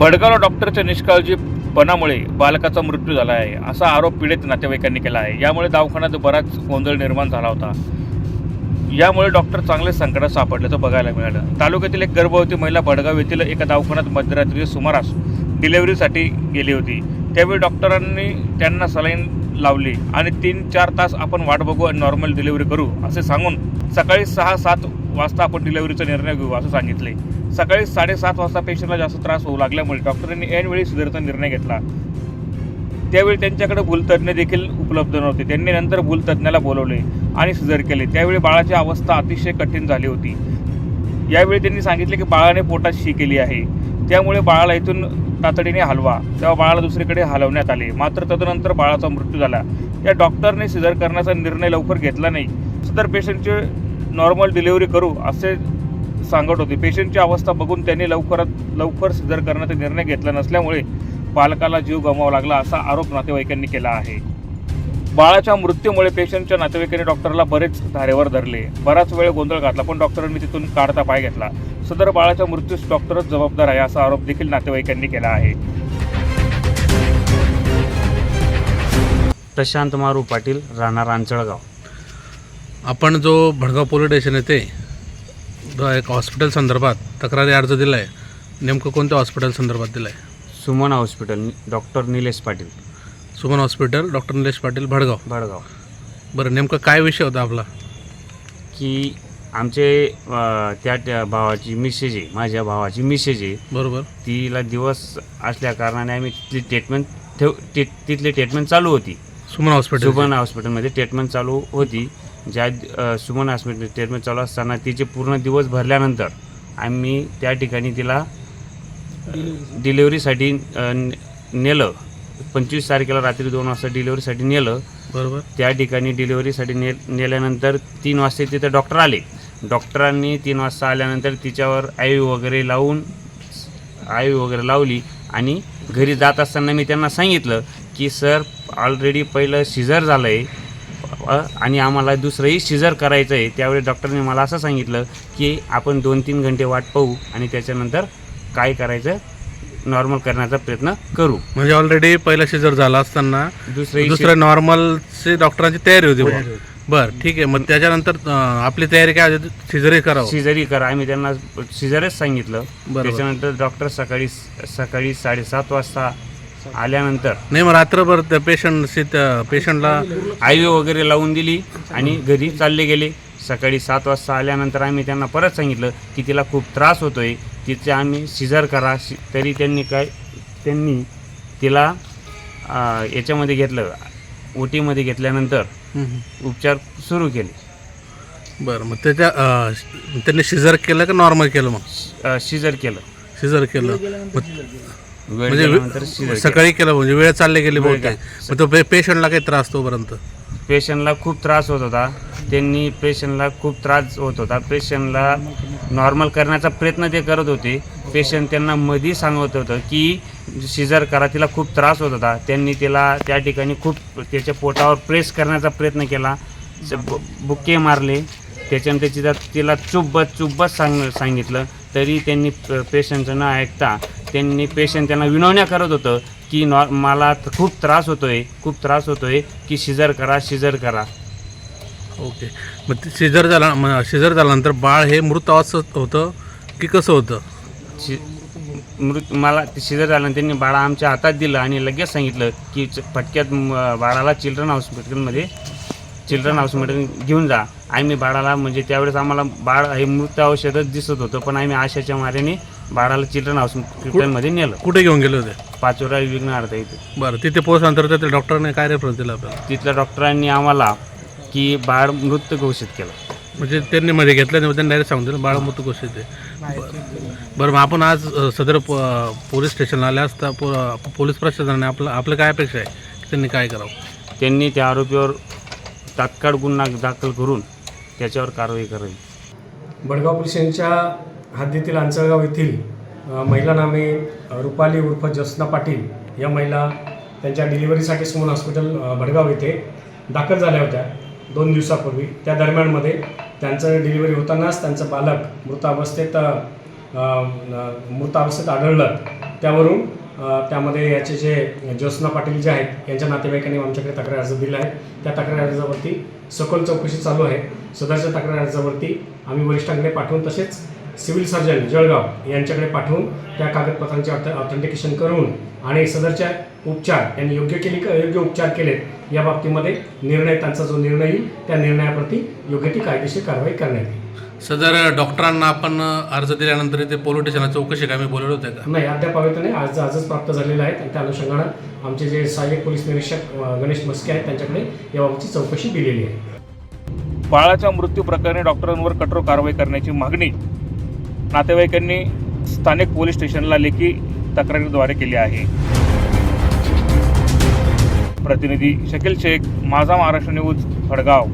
भडगाव डॉक्टरच्या निष्काळजीपणामुळे बालकाचा मृत्यू झाला आहे असा आरोप पीडित नातेवाईकांनी केला आहे. यामुळे दवाखान्यात बराच गोंधळ निर्माण झाला होता. यामुळे डॉक्टर चांगले संकटात सापडल्याचं बघायला मिळालं. तालुक्यातील एक गर्भवती महिला भडगाव येथील एका दवाखान्यात मध्यरात्री सुमारास डिलेव्हरीसाठी गेली होती. त्यावेळी डॉक्टरांनी त्यांना सलाईन लावली आणि तीन चार तास आपण वाट बघू आणि नॉर्मल डिलिव्हरी करू असे सांगून सकाळी सहा सात वाजता आपण डिलिव्हरीचा निर्णय घेऊ असं सांगितले. सकाळी साडेसात वाजता पेशंटला जास्त त्रास होऊ लागल्यामुळे डॉक्टरांनी ऐनवेळी सुधारचा निर्णय घेतला. त्यावेळी त्यांच्याकडे भूलतज्ञ देखील उपलब्ध नव्हते. त्यांनी नंतर भूलतज्ञाला बोलवले आणि सुधार केले. त्यावेळी बाळाची अवस्था अतिशय कठीण झाली होती. यावेळी त्यांनी सांगितले की बाळाने पोटात शी केली आहे. त्यामुळे बाळाला इथून तातडीने हलवा. तेव्हा बाळाला दुसरीकडे हलवण्यात आले. मात्र तदनंतर बाळाचा मृत्यू झाला. या डॉक्टरने सिझर करण्याचा निर्णय लवकर घेतला नाही. सदर पेशंटचे नॉर्मल डिलिव्हरी करू असे सांगत होते. पेशंटची अवस्था बघून त्यांनी लवकरात लवकर सिझर करण्याचा निर्णय घेतला नसल्यामुळे बालकाला जीव गमवावा लागला असा आरोप नातेवाईकांनी केला आहे. बाळाच्या मृत्यूमुळे पेशंटच्या नातेवाईकांनी डॉक्टरला बरेच धारेवर धरले. बराच वेळ गोंधळ घातला पण डॉक्टरांनी तिथून काढता पाय घेतला. सदर बाळाच्या मृत्यूस डॉक्टरच जबाबदार आहे असा आरोप देखील नातेवाईकांनी केला आहे. प्रशांत मारू पाटील राहणार आंचळगाव. आपण जो भडगाव पोलीस स्टेशन येते एक हॉस्पिटल संदर्भात तक्रारी अर्ज दिला आहे नेमकं कोणत्या हॉस्पिटल संदर्भात दिला आहे Suman hospital doctor Nilesh Patil. Suman hospital doctor Nilesh Patil Bhadgaon. Bhadgaon. बरं नेमकं काय विषय होता आपला? की आमचे अ, त्या त्या भावाची मिसेज आहे माझ्या भावाची मिसेज आहे. बरोबर. तिला दिवस असल्या कारणाने आम्ही तिथली ट्रीटमेंट ठेव ति तिथली ट्रीटमेंट चालू होती. सुमन हॉस्पिटल सुमन हॉस्पिटलमध्ये ट्रीटमेंट चालू होती. ज्या सुमन हॉस्पिटल ट्रीटमेंट चालू असताना तिचे पूर्ण दिवस भरल्यानंतर आम्ही त्या ठिकाणी तिला डिलेवरीसाठी नेलं. पंचवीस तारखेला रात्री दोन वाजता डिलेवरीसाठी नेलं. बरोबर. त्या ठिकाणी डिलिव्हरीसाठी ने नेल्यानंतर तीन वाजता तिथे डॉक्टर आले. डॉक्टरांनी तीन वाजता आल्यानंतर तिच्यावर आय वगैरे लावून आय वगैरे लावली आणि घरी जात असताना मी त्यांना सांगितलं की सर ऑलरेडी पहिलं शिजर झालं आहे आणि आम्हाला दुसरंही शिजर करायचं आहे त्यावेळी डॉक्टरने मला असं सांगितलं की आपण दोन तीन घंटे वाट पाहू आणि त्याच्यानंतर काय करायचं नॉर्मल करण्याचा प्रयत्न करू. म्हणजे ऑलरेडी पहिला शिजर झाला असताना दुसरंही दुसरं नॉर्मलची डॉक्टरांची तयारी होती. बरं ठीक आहे. मग त्याच्यानंतर आपली तयारी काय होती? शिजरही करावं. शिजरी करा. आम्ही त्यांना शिजरच सांगितलं. त्याच्यानंतर डॉक्टर सकाळी सकाळी साडेसात वाजता आल्यानंतर नाही मग रात्रभर त्या पेशंट त्या पेशंटला आय वगैरे लावून दिली आणि घरी चालले गेले. सकाळी सात वाजता आल्यानंतर आम्ही त्यांना परत सांगितलं की तिला खूप त्रास होतोय. तिचे आम्ही शिजर करा. शि तरी त्यांनी काय त्यांनी तिला याच्यामध्ये घेतलं ओटीमध्ये घेतल्यानंतर उपचार सुरू केले. बरं मग त्याच्या त्यांनी शिजर केलं का नॉर्मल केलं मग? शिजर केलं. शिजर केलं. मग वेळ म्हणजे गेल्यानंतर शिजर केलं. सकाळी केलं म्हणजे वेळ चालले गेली बहुतेक. मग तो पे- पेशंटला काही त्रास तोपर्यंत? पेशंटला खूप त्रास होत होता. त्यांनी पेशंटला खूप त्रास होत होता. पेशंटला नॉर्मल करण्याचा प्रयत्न ते करत होते. पेशंट त्यांना मधी सांगत होतं की शिजर करा तिला खूप त्रास होत होता. त्यांनी तिला त्या ठिकाणी खूप त्याच्या पोटावर प्रेस करण्याचा प्रयत्न केला. बु- बुक्के मारले. त्याच्यानंतर तिला तिला चुब्बत चुब्बत सांग सांगितलं. तरी त्यांनी पेशंटचं न ऐकता त्यांनी पेशंट त्यांना विनवण्या करत होतं की नॉ मला खूप त्रास होतोय खूप त्रास होतोय की शिजर करा शिजर करा. ओके. मग ते शिजर झाला शिजर झाल्यानंतर बाळ हे मृत अवस्थेत होतं की कसं होतं? शि मृत मला ते शिजर झालं त्यांनी बाळा आमच्या हातात दिलं आणि लगेच सांगितलं की च- म, बाळाला चिल्ड्रन हॉस्पिटलमध्ये चिल्ड्रन हॉस्पिटल घेऊन जा. आम्ही बाळाला म्हणजे त्यावेळेस आम्हाला बाळ हे मृत औषधच दिसत होतं पण आम्ही आशाच्या मार्याने बाळाला चिल्ड्रन हॉस्पिटलमध्ये नेलं. कुठे घेऊन गेले होते? पाचोरा विघ्नार्थ इथे. बरं तिथे पोहोचल्यानंतर त्या डॉक्टरने काय रेफरन्स दिला आपल्याला? तिथल्या डॉक्टरांनी आम्हाला की बाळ मृत घोषित केलं. म्हणजे त्यांनी मध्ये घेतलं नाही त्यांनी डायरेक्ट सांगून दिलं बाळ मृत घोषित आहे. बरं. बरं मग आपण आज अ, सदर प- पोलीस स्टेशनला आले असता पो- पोलीस प्रशासनाने आपलं आपलं काय अपेक्षा आहे? की त्यांनी काय करावं? त्यांनी त्या आरोपीवर तात्काळ गुन्हा दाखल करून त्याच्यावर कारवाई करावी. बडगाव पोलीस स्टेशनच्या हद्दीतील आंचळगाव येथील महिला नामे रुपाली उर्फ ज्योत्स्ना पाटील या महिला त्यांच्या डिलिव्हरीसाठी सुमन हॉस्पिटल भडगाव येथे दाखल झाल्या होत्या दोन दिवसापूर्वी. त्या दरम्यानमध्ये त्यांचं डिलिव्हरी होतानाच त्यांचं बालक मृतावस्थेत अवस्थेत अवस्थेत आढळलं. त्यावरून त्यामध्ये याचे जे ज्योत्स्ना पाटील जे आहेत यांच्या नातेवाईकांनी आमच्याकडे तक्रार अर्ज दिला आहे. त्या तक्रार अर्जावरती सखोल चौकशी चालू आहे. सदरच्या तक्रार अर्जावरती आम्ही वरिष्ठांकडे पाठवून तसेच सिव्हिल सर्जन जळगाव यांच्याकडे पाठवून त्या कागदपत्रांचे ऑथ ऑथेंटिकेशन करून आणि सदरच्या उपचार त्यांनी योग्य केली का? योग्य उपचार केलेत या बाबतीमध्ये निर्णय त्यांचा जो निर्णय येईल त्या निर्णयाप्रती योग्य ती कायदेशीर कारवाई करण्यात येईल. सदर डॉक्टरांना आपण अर्ज दिल्यानंतर ते पोलीस स्टेशनला चौकशी काय मी बोलवलं होतं का? नाही अद्याप हवे तर नाही. आज आजच प्राप्त झालेलं आहे. आणि त्या अनुषंगानं आमचे जे सहाय्यक पोलीस निरीक्षक गणेश मस्के आहेत त्यांच्याकडे याबाबतची चौकशी दिलेली आहे. बाळाच्या मृत्यू प्रकरणी डॉक्टरांवर कठोर कारवाई करण्याची मागणी नातेवाईकांनी स्थानिक पोलीस स्टेशनला लेखी तक्रारीद्वारे केली आहे. प्रतिनिधी शकील शेख माझा महाराष्ट्र न्यूज खडगाव